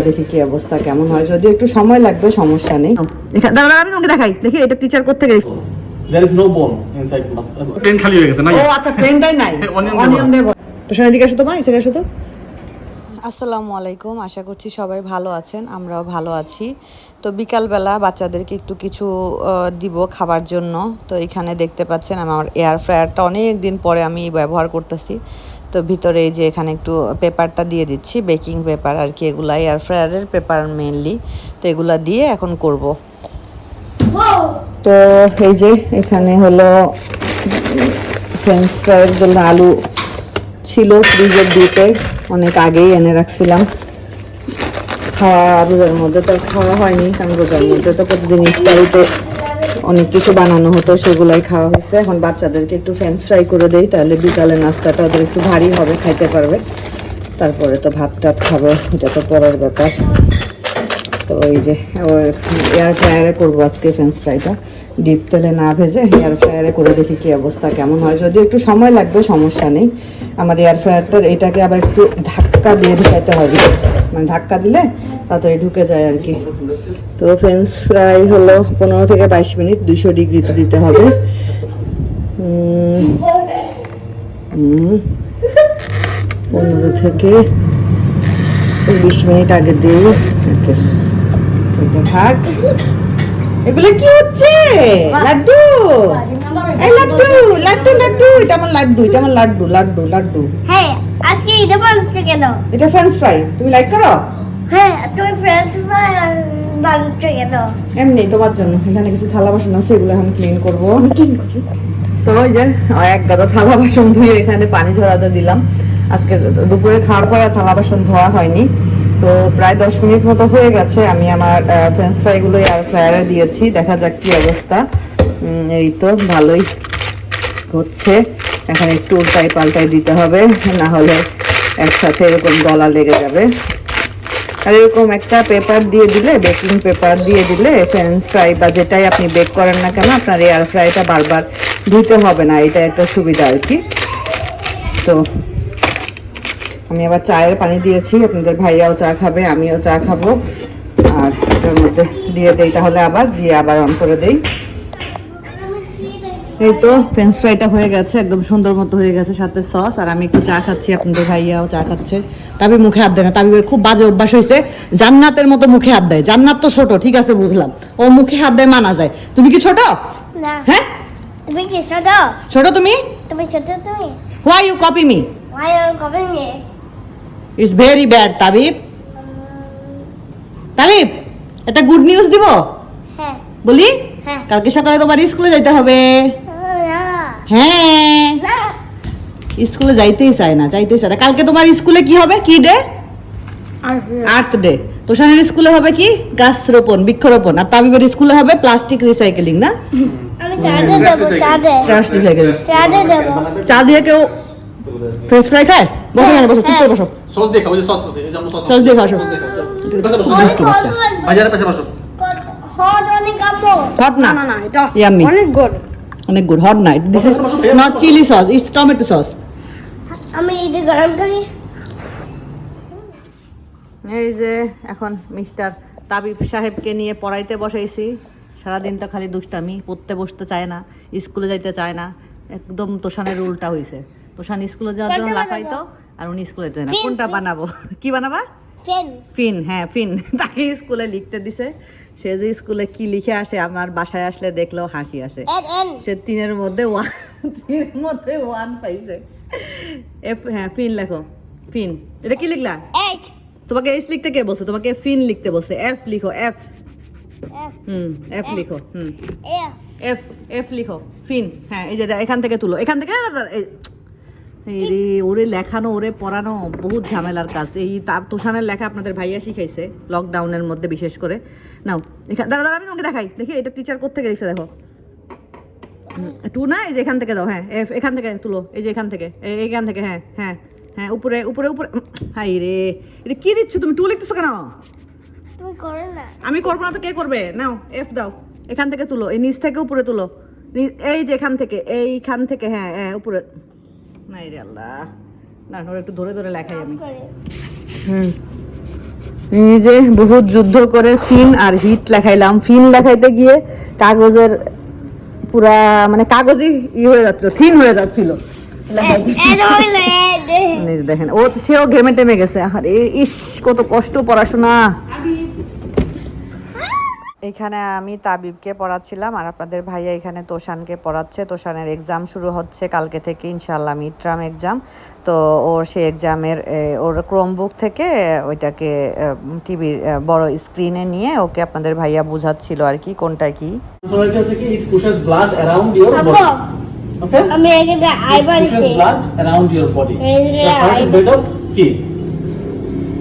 দেখি কি অবস্থা কেমন হয়। যদি একটু সময় লাগবে সমস্যা নেই। দাঁড়া আমি তোমাকে দেখাই। দেখি এটা টিচার করতে গেছি There is no bone inside mustard. খালি হয়ে গেছে না ও আচ্ছা নাই। অনিয়ন দেব তো শোনা দিকে আসো তো মা এসে আসো তো। আসসালামু আলাইকুম আশা করছি সবাই ভালো আছেন আমরাও ভালো আছি। তো বিকালবেলা বাচ্চাদেরকে একটু কিছু আহ, দিব খাবার জন্য। তো এখানে দেখতে পাচ্ছেন আমার এয়ার ফ্রায়ারটা অনেক দিন পরে আমি ব্যবহার করতেছি। তো ভিতরে এই যে এখানে একটু পেপারটা দিয়ে দিচ্ছি, বেকিং পেপার আর কি এগুলা এয়ার ফ্রায়ারের পেপার মেনলি তো এগুলা দিয়ে এখন করব। তো এই যে এখানে হলো ফ্রেঞ্চ ফ্রাইয়ের জন্য আলু ছিল ফ্রিজের ডিপে অনেক আগেই এনে রাখছিলাম। খাওয়া রোজার মধ্যে তো খাওয়া হয়নি, কারণ রোজার মধ্যে তো প্রতিদিন ইফতারিতে অনেক কিছু বানানো হতো, সেগুলাই খাওয়া হয়েছে। এখন বাচ্চাদেরকে একটু ফ্রেঞ্চ ফ্রাই করে দেই, তাহলে বিকালে নাস্তাটা ওদের একটু ভারী হবে, খাইতে পারবে। তারপরে তো ভাত টাত খাবে, এটা তো পরের ব্যাপার। তো ওই যে এয়ার ফ্রায়ারে করব আজকে ফ্রেঞ্চ ফ্রাইটা ডিপ তেলে না ভেজে এয়ার ফ্রায়ারে করে দেখি কি অবস্থা, কেমন হয়। যদি একটু সময় লাগবে, সমস্যা নেই। আমার এয়ার ফ্রায়ারটার এটাকে আবার একটু ধাক্কা দিয়ে ঢুকাইতে হবে। মানে ধাক্কা দিলে তাড়াতাড়ি ঢুকে যায় আর কি। তো ফ্রেঞ্চ ফ্রাই হলো পনেরো থেকে বাইশ মিনিট দুশো ডিগ্রিতে দিতে হবে। পনেরো থেকে বিশ মিনিট আগে দিই ওকে, থাক। এগুলো কি হচ্ছে? লাড্ডু। এই লাড্ডু লাড্ডু লাড্ডু এটা আমার লাড্ডু এটা আমার লাড্ডু লাড্ডু লাড্ডু। হ্যাঁ আজকে বলছে কেন? এটা ফ্রেঞ্চ ফ্রাই তুমি লাইক করো? হ্যাঁ তুমি ফ্রেঞ্চ ফ্রাই বানাচ্ছো কেন? এমনি তোমার জন্য এখানে কিছু থালা বাসন আছে এগুলো ক্লিন করব। তো ওই যে এক গাদা থালা বাসন ধুয়ে এখানে পানি ঝরাতে দিলাম। আজকে দুপুরে খাওয়ার পরে থালা বাসন ধোয়া হয়নি। তো প্রায় দশ মিনিট মতো হয়ে গেছে। আমি আমার ফ্রেঞ্চ ফ্রাইগুলো এয়ার ফ্রায়ারে দিয়েছি। দেখা যাক কি অবস্থা। এই তো ভালোই হচ্ছে। এখন একটু উল্টাই পাল্টাই দিতে হবে, না হলে একসাথে এরকম গলা লেগে যাবে। আর এরকম একটা পেপার দিয়ে দিলে বেকিং পেপার দিয়ে দিলে ফ্রেঞ্চ ফ্রাই বা যেটাই আপনি বেক করেন না কেন, আপনার এয়ার ফ্রাইটা বারবার ধুতে হবে না। এটা একটা সুবিধা আর কি। তো আমি আবার চায়ের পানি দিয়েছি আপনাদের ভাইয়াও চা খাবে আমিও চা খাব। আর এটার মধ্যে দিয়ে দেই তাহলে আবার দিয়ে আবার অন করে দেই। এই তো ফ্রেঞ্চ ফ্রাইটা হয়ে গেছে একদম সুন্দর মতো হয়ে গেছে সাথে সস আর আমি একটু চা খাচ্ছি আপনাদের ভাইয়াও চা খাচ্ছে। তাবি মুখে হাত দেয় না তাবিবের খুব বাজে অভ্যাস হয়েছে। জান্নাতের মতো মুখে হাত দেয় জান্নাত তো ছোট ঠিক আছে বুঝলাম। ও মুখে হাত দেয় মানা যায়। তুমি কি ছোট? না। হ্যাঁ? তুমি কি ছোট? ছোট তুমি? তুমি ছোট তুমি? Why you copy me are you copying me? It's very bad Tabib Tabib একটা গুড নিউজ দিব? হ্যাঁ। বলি? হ্যাঁ। কালকে সকালে তোমার স্কুলে যাইতে হবে। হ্যাঁ। স্কুলে যাইতেই চায় না যাইতেই চায় না। কালকে তোমার স্কুলে কি হবে? কি ডে আর্থ ডে তোষানের স্কুলে হবে কি? গাছ রোপণ বৃক্ষরোপণ। আর তাবিবের স্কুলে হবে প্লাস্টিক রিসাইকেলিং না? আমি চা দিয়ে দেবো চা দে ট্রাশ রিসাইকেলিং চা দিয়ে দেবো চা দিয়ে কেউ ফ্রেঞ্চ ফ্রাই খায়? বসো এখানে বসো চুপ করে বসো। সস দিয়ে খাও যে সস আছে এই যে আমরা সস সস বসো দুষ্টু বাচ্চা। বাজারের পাশে বসো। হট অনেক আম্মু। হট না? না না এটা ইয়াম্মি অনেক গুড অনেক গুড হট না। This is not chili sauce it's tomato sauce আমি এটা গরম করি। এই যে এখন মিস্টার তাবিব সাহেবকে নিয়ে পড়াইতে বসাইছি। সারাদিন তো খালি দুষ্টামি পড়তে বসতে চায় না স্কুলে যাইতে চায় না। একদম তোষানের উল্টা হয়েছে তোষান স্কুলে যাওয়ার জন্য লাফাইতো আর উনি স্কুলে যেতে না। কোনটা বানাবো? কি বানাবা? ফেন। হ্যাঁ ফিন। তাকে স্কুলে লিখতে দিছে। সে যে স্কুলে কি লিখে আসে আমার বাসায় আসলে দেখলেও হাসি আসে। সে তিনের মধ্যে ওয়ান তিনের মধ্যে ওয়ান পাইছে। এফ হ্যাঁ ফিন লেখো। ফিন। এটা কি লিখলা? এইচ। তোমাকে এস লিখতে কে বলছে? তোমাকে ফিন লিখতে বলছে। এফ লিখো এফ। এফ। হুম এফ লিখো হুম। এফ। এফ লিখো। ফিন হ্যাঁ এই যে এখান থেকে তুলো। এখান থেকে রে ওরে লেখানো ওরে পড়ানো বহুত ঝামেলার কাজ। এই তোষানের লেখা আপনাদের ভাইয়া শিখাইছে লকডাউনের মধ্যে বিশেষ করে। নাও এখানে দাঁড়া দাঁড়া আমি তোমাকে দেখাই। দেখি এটা টিচার কোথেকে লিখছে দেখো। টু না এই যে এখান থেকে দাও হ্যাঁ এখান থেকে তুলো এই যে এখান থেকে এইখান থেকে হ্যাঁ হ্যাঁ হ্যাঁ উপরে উপরে উপরে হাই রে এটা কি দিচ্ছ তুমি টু লিখতেছো কেন? আমি করব না তো কে করবে? নাও এফ দাও এখান থেকে তুলো এই নিচ থেকে উপরে তুলো এই যে এখান থেকে এইখান থেকে হ্যাঁ হ্যাঁ উপরে। নাই রে আল্লাহ। না ওরা একটু ধরে ধরে লেখাই আমি। হুম। এই যে বহুত যুদ্ধ করে ফিন আর হিট লেখাইলাম। ফিন লেখাইতে গিয়ে কাগজের পুরা মানে কাগজই ই হয়ে যাচ্ছিল থিন হয়ে যাচ্ছিল। দেখেন ও সেও ঘেমে টেমে গেছে। আরে ইস কত কষ্ট পড়াশোনা। এখানে আমি তাবিবকে পড়াচ্ছিলাম আর আপনাদের ভাইয়া এখানে তোষানকে পড়াচ্ছে তোষানের এক্সাম শুরু হচ্ছে কালকে থেকে ইনশাল্লাহ মিড টার্ম এক্সাম তো ওর সেই এক্সামের ওর ক্রোমবুক থেকে ওইটাকে টিভির বড় স্ক্রিনে নিয়ে ওকে আপনাদের ভাইয়া বুঝাচ্ছিল আর কি কোনটা কি It pushes blood around your body. The heart is made of?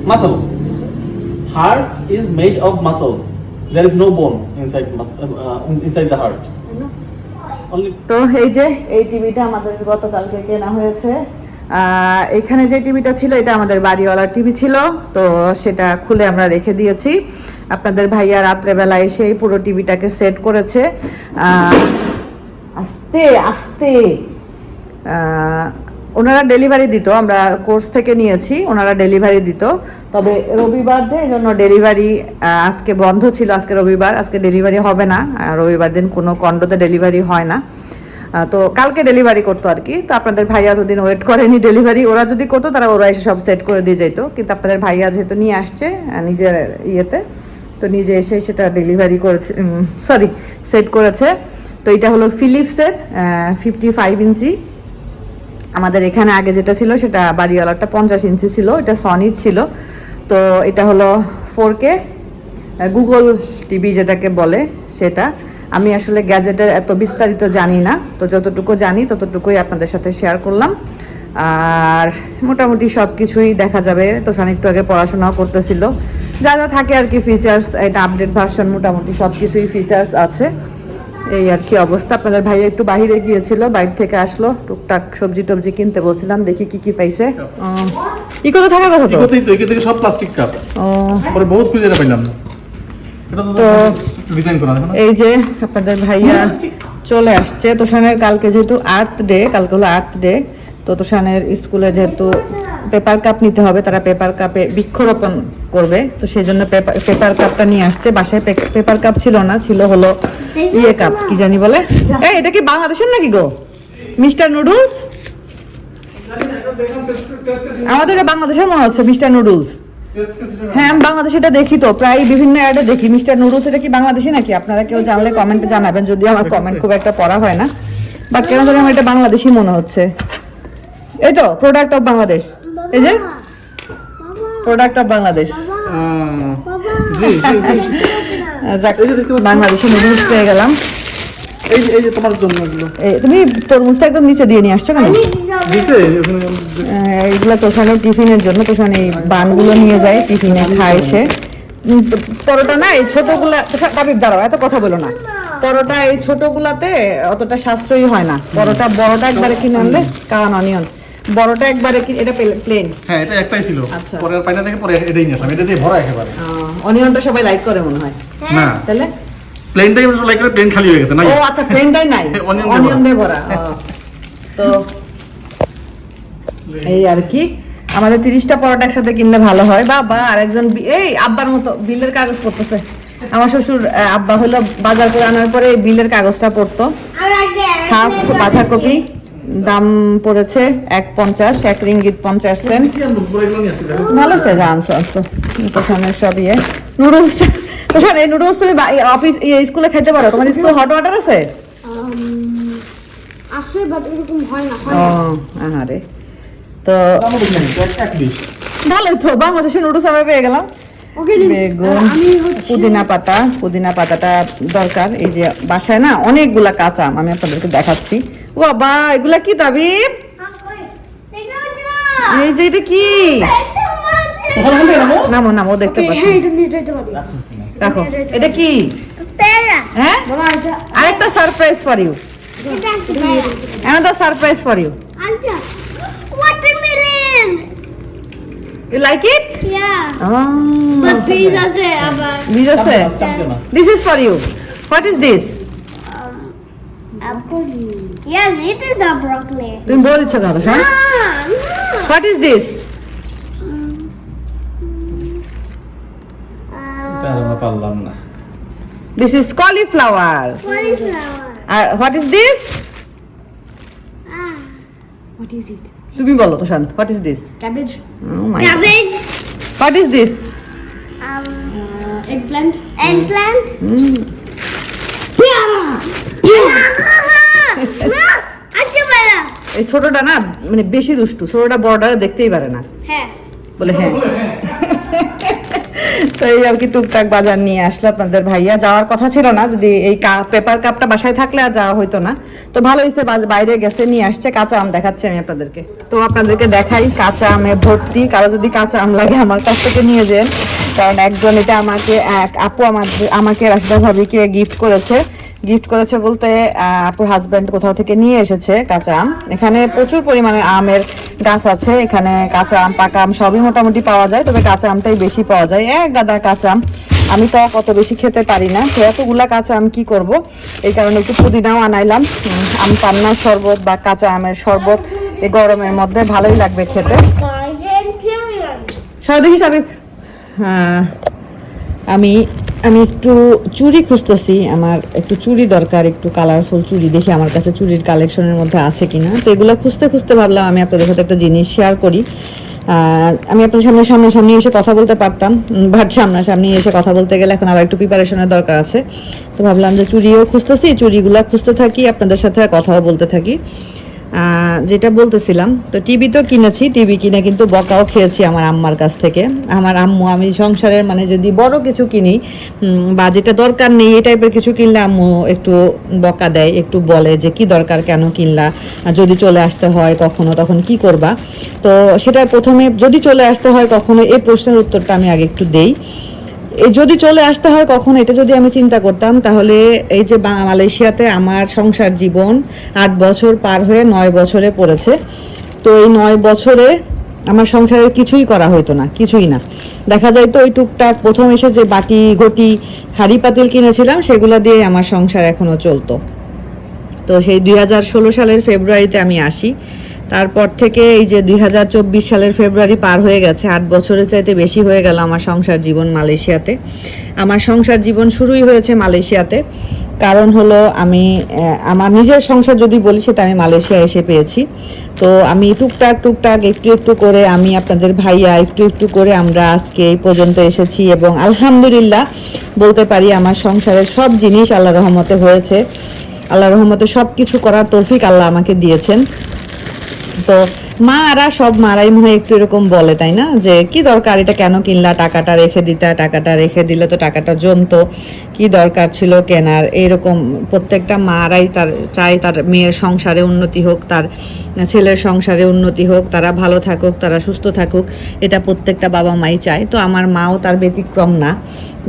Muscle. Heart is made of muscles. There is no bone inside uh, inside the heart. তো এই যে এই টিভিটা আমাদের গতকালকে কেনা হয়েছে এখানে যে টিভিটা ছিল এটা আমাদের বাড়িওয়ালার টিভি ছিল তো সেটা খুলে আমরা রেখে দিয়েছি। আপনাদের ভাইয়া রাত্রেবেলা এসে এই পুরো টিভিটাকে সেট করেছে। আস্তে আস্তে। আহ, ওনারা ডেলিভারি দিত, আমরা কোর্স থেকে নিয়েছি, ওনারা ডেলিভারি দিত। তবে রবিবার যে জন্য ডেলিভারি আজকে বন্ধ ছিল, আজকে রবিবার, আজকে ডেলিভারি হবে না রবিবার দিন কোনো কন্ডোতে ডেলিভারি হয় না। তো কালকে ডেলিভারি করতো আর কি, তো আপনাদের ভাইয়া এতদিন ওয়েট করেনি ডেলিভারি ওরা যদি করতো তারা ওরা এসে সব সেট করে দিয়ে যেত কিন্তু আপনাদের ভাইয়া যেহেতু নিয়ে আসছে নিজের ইয়েতে, তো নিজে এসে সেটা ডেলিভারি করেছে সরি সেট করেছে। তো এটা হলো ফিলিপসের ফিফটি ফাইভ ইঞ্চি। আমাদের এখানে আগে যেটা ছিল সেটা বাড়িওয়ালাটা পঞ্চাশ ইঞ্চি ছিল, এটা সনির ছিল। তো এটা হলো ফোর কে গুগল টিভি যেটাকে বলে সেটা। আমি আসলে গ্যাজেটের এত বিস্তারিত জানি না, তো যতটুকু জানি ততটুকুই আপনাদের সাথে শেয়ার করলাম। আর মোটামুটি সব কিছুই দেখা যাবে। তো একটু আগে পড়াশোনাও করতেছিল। যা যা থাকে আর কি ফিচার্স এটা আপডেট ভার্সন মোটামুটি সব কিছুই ফিচার্স আছে। এই আর কি অবস্থা। আপনাদের ভাই একটু বাহিরে গিয়েছিল বাইরে থেকে আসলো টুকটাক সবজি টবজি কিনতে বলছিলাম দেখি কি কি পাইছে। থাকার কথা তো? ইকোতেই তো ইকো থেকে সব প্লাস্টিক কাপ ও, পরে বহুত খুঁজে পাইলাম। এটা তো- ডিজাইন করা এই যে আপনাদের ভাইয়া চলে আসছে তোষানের কালকে যেহেতু আর্থ ডে কালকে হলো আর্থ ডে তো স্কুলে যেহেতু পেপার কাপ নিতে হবে, তারা পেপার কাপে বৃক্ষরোপণ করবে। তো সেই জন্য পেপার কাপটা নিয়ে আসছে। বাসায় পেপার কাপ ছিল না, ছিল হলো ইয়ে কাপ কি জানি বলে? এই, এটা কি বাংলাদেশের নাকি গো? Mister noodles? আমাদের বাংলাদেশের মনে হচ্ছে, মিস্টার নুডলস। হ্যাঁ আমি বাংলাদেশে এটা দেখি তো, প্রায় বিভিন্ন অ্যাডে দেখি। মিস্টার নুডলস, এটা কি বাংলাদেশি নাকি? আপনারা কেউ জানলে কমেন্টে জানাবেন, যদি আমার কমেন্ট খুব একটা পড়া হয় না। বাট কেন জানি আমার এটা বাংলাদেশি মনে হচ্ছে। এই তো প্রোডাক্ট অফ বাংলাদেশ এই যে প্রোডাক্ট অফ বাংলাদেশ যাক বাংলাদেশি নুডলস পেয়ে গেলাম। এই এই যে তোমার জন্য এগুলো। তুমি তরমুজটা একদম নিচে দিয়ে নিয়ে আসছো কেন? ওখানে আহ, টিফিনের জন্য তোষান এই বানগুলো নিয়ে যায় টিফিনে খায় সে। তো পরোটা না এই ছোটগুলা তোষা- তাবিব দাঁড়াও এত কথা বলো না। পরোটা এই ছোটগুলাতে অতটা সাশ্রয়ী হয় না। পরোটা বড়টা একবারে কিনে আনলে কাওয়ান অনিয়ন। বড়টা একবারে কি এটা প্লেন হ্যাঁ এটা একটাই ছিল। আচ্ছা। পরে পাইনা থেকে পরে এটাই নিয়ে আসলাম। এটা দিয়ে ভরা একেবারে। অনিয়নটা সবাই লাইক করে মনে হয়। না। তাহলে? প্লেনটাই আমরা লাইক করে প্লেন খালি হয়ে গেছে না ও আচ্ছা প্লেনটাই নাই। অনিয়ন দিয়ে ভরা। তো এই আর কি। আমাদের তিরিশটা পরোটা একসাথে কিনলে ভালো হয়। বাবা আরেকজন এই আব্বার মতো বিলের কাগজ পড়তেছে। আমার শ্বশুর আব্বা হলো বাজার করে আনার পরে বিলের কাগজটা পড়তো। হাফ বাঁধাকপি। দাম পড়েছে এক পঞ্চাশ এক রিঙ্গিত পঞ্চাশ সেন্ট ভালো সে আনছো আনছো তোখানে সব ইয়ে। নুডলস তোষান এই নুডলস তুমি অফিস স্কুলে খেতে পারো? তোমাদের স্কুলে হট ওয়াটার আছে? আসে বাট এরকম হয় না ও আহারে। তো ভালোই তো বাংলাদেশের নুডলস আমরা পেয়ে গেলাম। বেগুন পুদিনা পাতা। পুদিনা পাতাটা দরকার। এই যে বাসায় না অনেকগুলা কাঁচা আম আমি আপনাদেরকে দেখাচ্ছি। বাবা এগুলা কি দাবি এই যে এটা কি? নামো নামো দেখতে পাচ্ছি। হ্যাঁ যেতে পারি রাখো। এটা কি? হ্যাঁ? আরেকটা surprise for you another surprise for you Oh. This is for you what is this apple yes it is a broccoli. তুমি বলে দিচ্ছ কেন শোন ah no. What is this আমরা পারলাম না দিস ইজ কলিফ্লাওয়ার Cauliflower. আর হোয়াট ইজ দিস Ah. তুমি বলো তো Shanto what is this Cabbage, Cabbage. What is this Um, uh, eggplant, eggplant. না, আচ্ছা বাড়া। এই ছোটটা না মানে বেশি দুষ্টু ছোটটা বড়টা দেখতেই পারে না। হ্যাঁ। বলে হ্যাঁ। তো এই আর কি টুকটাক বাজার নিয়ে আসলো আপনাদের ভাইয়া। যাওয়ার কথা ছিল না যদি এই পেপার কাপটা বাসায় থাকলে আর যাওয়া হইতো না। তো ভালো হয়েছে বাইরে গেছে নিয়ে আসছে কাঁচা আম দেখাচ্ছি আমি আপনাদেরকে। তো আপনাদেরকে দেখাই কাঁচা আমে ভর্তি। কারও যদি কাঁচা আম লাগে আমার কাছ থেকে নিয়ে যান। কারণ একজন এটা আমাকে এক আপু আমার আমাকে রাশিদা ভাবিকে গিফট করেছে। গিফট করেছে বলতে আপুর হাজব্যান্ড কোথাও থেকে নিয়ে এসেছে কাঁচা আম। এখানে প্রচুর পরিমাণে আমের গাছ আছে এখানে কাঁচা আম পাকা আম সবই মোটামুটি পাওয়া যায় তবে কাঁচা আমটাই বেশি পাওয়া যায়। এক গাদা কাঁচা আম আমি তো কত বেশি খেতে পারি না। তো এতগুলা কাঁচা আম কি করব? এই কারণে একটু পুদিনাও আনাইলাম। আম পান্নার শরবত বা কাঁচা আমের শরবত এই গরমের মধ্যে ভালোই লাগবে খেতে। কিউরিয়ান সর হ্যাঁ, আমি আমি একটু চুড়ি খুঁজতেছি, আমার একটু চুড়ি দরকার, একটু কালারফুল চুড়ি দেখি আমার কাছে চুড়ির কালেকশনের মধ্যে আছে কিনা। তো এগুলো খুঁজতে খুঁজতে ভাবলাম আমি আপনাদের সাথে একটা জিনিস শেয়ার করি। আমি আপনার সামনে সামনাসামনি এসে কথা বলতে পারতাম বাট সামনাসামনি এসে কথা বলতে গেলে এখন আবার একটু প্রিপারেশনের দরকার আছে। তো ভাবলাম যে চুড়িও খুঁজতেছি, চুড়িগুলো খুঁজতে থাকি, আপনাদের সাথে কথাও বলতে থাকি। যেটা বলতেছিলাম, তো টিভি তো কিনেছি টিভি কিনে কিন্তু বকাও খেয়েছি আমার আম্মার কাছ থেকে। আমার আম্মু, আমি সংসারের মানে যদি বড় কিছু কিনি বা যেটা দরকার নেই, এই টাইপের কিছু কিনলে আম্মু একটু বকা দেয়, একটু বলে যে কি দরকার, কেন কিনলা যদি চলে আসতে হয় কখনো, তখন কি করবা? তো সেটা প্রথমে যদি চলে আসতে হয়, কখনো এই প্রশ্নের উত্তরটা আমি আগে একটু দেই। যদি চলে আসতে হয় কখন, এটা যদি আমি চিন্তা করতাম, তাহলে এই যে মালয়েশিয়াতে আমার সংসার জীবন আট বছর পার হয়ে নয় বছরে পড়েছে। তো এই নয় বছরে আমার সংসারের কিছুই করা হতো না, কিছুই না। দেখা যায় তো ওই টুকটাক প্রথম এসে যে বাটি, ঘটি, হাড়ি পাতিল কিনেছিলাম, সেগুলো দিয়ে আমার সংসার এখনও চলতো। তো সেই দুই হাজার ষোলো সালের ফেব্রুয়ারিতে আমি আসি। তারপর থেকে এই যে দুই হাজার চব্বিশ সালের ফেব্রুয়ারি পার হয়ে গেছে, আট বছরের চাইতে বেশি হয়ে গেল আমার সংসার জীবন মালয়েশিয়াতে। আমার সংসার জীবন শুরুই হয়েছে মালয়েশিয়াতে, কারণ হলো আমি আমার নিজের সংসার যদি বলি সেটা আমি মালয়েশিয়া এসে পেয়েছি। তো আমি টুকটাক টুকটাক একটু একটু করে আমি আপনাদের ভাইয়া, একটু একটু করে আমরা আজকে এই পর্যন্ত এসেছি এবং আলহামদুলিল্লাহ বলতে পারি আমার সংসারের সব জিনিস আল্লাহ রহমতে হয়েছে। আল্লাহ রহমতে সব কিছু করার তৌফিক আল্লাহ আমাকে দিয়েছেন। Santo মারা, সব মারাই মনে হয় একটু এরকম বলে, তাই না? যে কি দরকার এটা কেন কিনলা, টাকাটা রেখে দিতা, টাকাটা রেখে দিলে তো টাকাটা জমতো। কি দরকার ছিল কেনার? এরকম প্রত্যেকটা মারাই তার, চায় তার মেয়ের সংসারে উন্নতি হোক, তার ছেলের সংসারে উন্নতি হোক, তারা ভালো থাকুক, তারা সুস্থ থাকুক, এটা প্রত্যেকটা বাবা মাই চায়। তো আমার মাও তার ব্যতিক্রম না।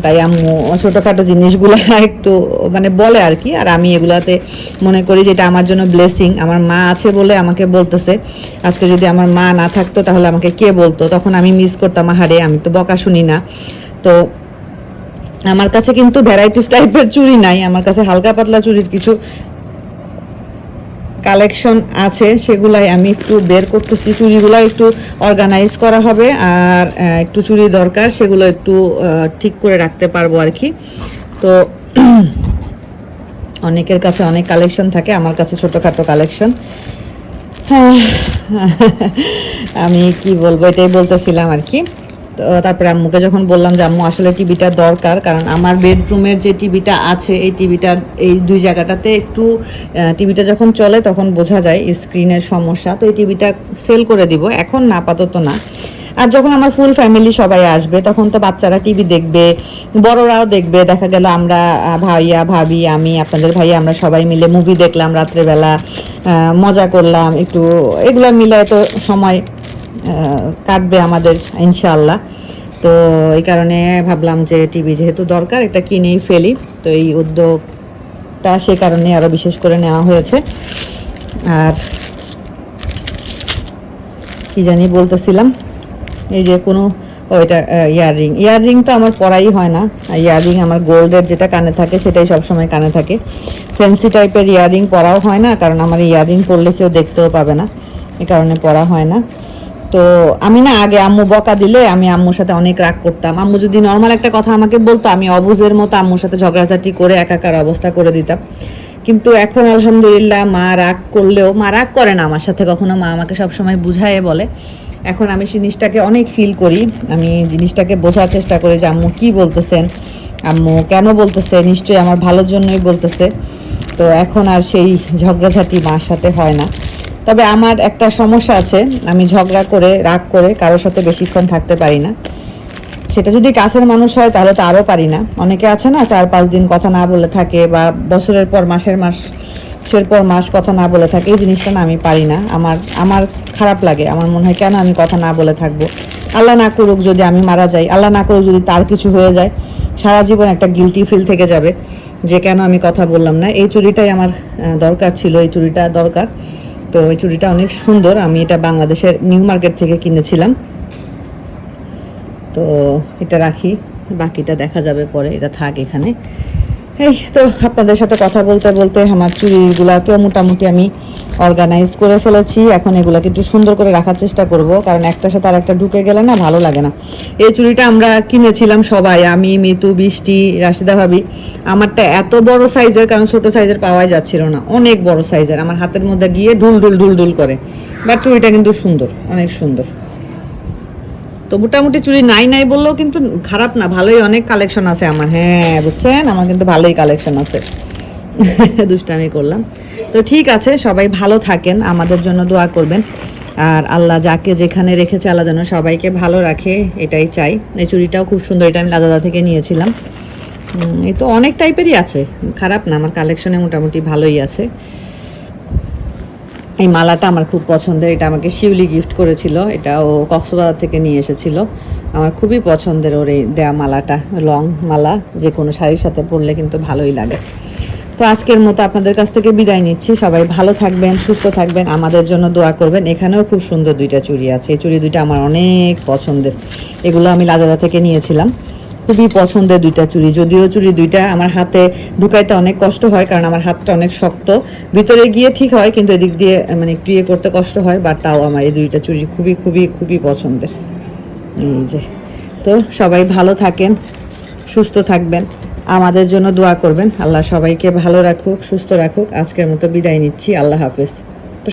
তাই আম্মু ছোটোখাটো জিনিসগুলো একটু মানে বলে আর কি। আর আমি এগুলাতে মনে করি যে এটা আমার জন্য ব্লেসিং আমার মা আছে বলে আমাকে বলতেছে আজকে যদি আমার মা না থাকতো, তাহলে আমাকে কে বলতো? তখন আমি মিস করতাম, আহারে, আমি তো বকা শুনি না। তো আমার কাছে কিন্তু ভ্যারাইটিস টাইপের চুড়ি নাই, আমার কাছে হালকা পাতলা চুড়ির কিছু কালেকশন আছে, সেগুলাই আমি একটু বের করতেছি। চুড়িগুলো একটু অর্গানাইজ করা হবে, আর একটু চুড়ি দরকার, সেগুলো একটু ঠিক করে রাখতে পারব আর কি। তো অনেকের কাছে অনেক কালেকশন থাকে, আমার কাছে ছোটোখাটো কালেকশন আমি কি বলব, এটাই বলতেছিলাম আর কি। তো তারপরে আম্মুকে যখন বললাম যে, আম্মু, আসলে টিভিটা দরকার, কারণ আমার বেডরুমের যে টিভিটা আছে, এই টিভিটার, এই দুই জায়গাটাতে একটু টিভিটা যখন চলে, তখন বোঝা যায় স্ক্রিনের সমস্যা। তো এই টিভিটা সেল করে দিব। এখন না, আপাতত না। আর যখন আমার ফুল ফ্যামিলি সবাই আসবে, তখন তো বাচ্চারা টিভি দেখবে, বড়রাও দেখবে। দেখা গেল আমরা ভাইয়া, ভাবি, আমি, আপনাদের ভাইয়া, আমরা সবাই মিলে মুভি দেখলাম রাত্রেবেলা মজা করলাম, একটু এগুলো মিলে তো সময় কাটবে আমাদের, ইনশাআল্লাহ। তো এই কারণে ভাবলাম যে টিভি যেহেতু দরকার এটা কিনেই ফেলি। তো এই উদ্যোগটা সে কারণে আরও বিশেষ করে নেওয়া হয়েছে। আর কি জানি বলতেছিলাম। এই যে কোনো, ওইটা ইয়াররিং। ইয়াররিং তো আমার পরাই হয় না। ইয়াররিং আমার গোল্ডের যেটা কানে থাকে, সেটাই সবসময় কানে থাকে। ফ্যান্সি টাইপের ইয়াররিং পরাও হয় না, কারণ আমার ইয়াররিং পরলে কেউ দেখতেও পাবে না। এই কারণে পরা হয় না। তো আমি না, আগে আম্মু বকা দিলে আমি আম্মুর সাথে অনেক রাগ করতাম। আম্মু যদি নর্মাল একটা কথা আমাকে বলতো, আমি অবুজের মতো আম্মুর সাথে ঝগড়াঝাটি করে, একাকার অবস্থা করে দিতাম। কিন্তু এখন আলহামদুলিল্লাহ মা রাগ করলেও, মা রাগ করে না আমার সাথে। কখনো মা আমাকে সবসময় বুঝায় বলে। এখন আমি জিনিসটাকে অনেক ফিল করি। আমি জিনিসটাকে বোঝার চেষ্টা করি যে আম্মু কী বলতেছেন? আম্মু কেন বলতেছে? নিশ্চয়ই আমার ভালোর জন্যই বলতেছে। তো এখন আর সেই ঝগড়াঝাটি মার সাথে হয় না। তবে আমার একটা সমস্যা আছে। আমি ঝগড়া করে, রাগ করে কারোর সাথে বেশিক্ষণ থাকতে পারি না। সেটা যদি কাছের মানুষ হয়, তাহলে তো আরও পারি না। অনেকে আছে না, চার পাঁচ দিন কথা না বলে থাকে বা বছরের পর মাসের মাসের পর মাস কথা না বলে থাকে, এই জিনিসটা না আমি পারি না। আমার আমার খারাপ লাগে। আমার মনে হয়, কেন আমি কথা না বলে থাকব? আল্লাহ না করুক যদি আমি মারা যাই, আল্লাহ না করুক যদি তার কিছু হয়ে যায়, সারা জীবন একটা গিলটি ফিল থেকে যাবে যে কেন আমি কথা বললাম না। এই চুরিটাই আমার দরকার ছিল, এই চুরিটা দরকার। তো এই চুড়িটা অনেক সুন্দর। আমি এটা বাংলাদেশের নিউ মার্কেট থেকে কিনেছিলাম। তো এটা রাখি। বাকিটা দেখা যাবে পরে। এটা থাক এখানে। এই তো, আপনাদের সাথে কথা বলতে বলতে আমার চুড়িগুলাকেও মোটামুটি আমি অর্গানাইজ করে ফেলেছি। এখন এগুলাকে একটু সুন্দর করে রাখার চেষ্টা করব, কারণ একটার সাথে আর একটা ঢুকে গেলে না ভালো লাগে না। এই চুড়িটা আমরা কিনেছিলাম সবাই, আমি, মিতু, বৃষ্টি, রাশিদা ভাবি। আমারটা এত বড় সাইজের কারণ ছোট সাইজের পাওয়াই যাচ্ছিল না। অনেক বড় সাইজের আমার হাতের মধ্যে গিয়ে ঢুল ঢুল ঢুল ঢুল করে। বাট চুড়িটা কিন্তু সুন্দর, অনেক সুন্দর। তো মোটামুটি চুড়ি নাই নাই বললেও কিন্তু খারাপ না, ভালোই অনেক কালেকশন আছে আমার। হ্যাঁ বুঝছেন? আমার কিন্তু ভালোই কালেকশন আছে। দুষ্টামি করলাম। তো ঠিক আছে, সবাই ভালো থাকেন, আমাদের জন্য দোয়া করবেন। আর আল্লাহ যাকে যেখানে রেখেছে আল্লাহ যেন সবাইকে ভালো রাখে, এটাই চাই। এই চুড়িটাও খুব সুন্দর, এটা আমি লাদাদা থেকে নিয়েছিলাম। এই তো অনেক টাইপেরই আছে। খারাপ না, আমার কালেকশনে মোটামুটি ভালোই আছে। এই মালাটা আমার খুব পছন্দের, এটা আমাকে শিউলি গিফট করেছিল, এটা ও কক্সবাজার থেকে নিয়ে এসেছিল। আমার খুবই পছন্দের ওর এই দেয়া মালাটা লং মালা, যে কোনো শাড়ির সাথে পরলে কিন্তু ভালোই লাগে। তো আজকের মতো আপনাদের কাছ থেকে বিদায় নিচ্ছি। সবাই ভালো থাকবেন, সুস্থ থাকবেন, আমাদের জন্য দোয়া করবেন। এখানেও খুব সুন্দর দুইটা চুড়ি আছে। এই চুড়ি দুইটা আমার অনেক পছন্দের। এগুলো আমি লাজাদা থেকে নিয়েছিলাম। খুবই পছন্দের দুইটা চুড়ি। যদিও চুড়ি দুইটা আমার হাতে ঢুকাইতে অনেক কষ্ট হয়, কারণ আমার হাতটা অনেক শক্ত। ভিতরে গিয়ে ঠিক হয়, কিন্তু এদিক দিয়ে মানে একটু ইয়ে করতে কষ্ট হয় বাট তাও আমার এই দুইটা চুড়ি খুবই খুবই খুবই পছন্দের। এই যে। তো সবাই ভালো থাকেন, সুস্থ থাকবেন, আমাদের জন্য দোয়া করবেন। আল্লাহ সবাইকে ভালো রাখুক, সুস্থ রাখুক। আজকের মতো বিদায় নিচ্ছি। আল্লাহ হাফেজ।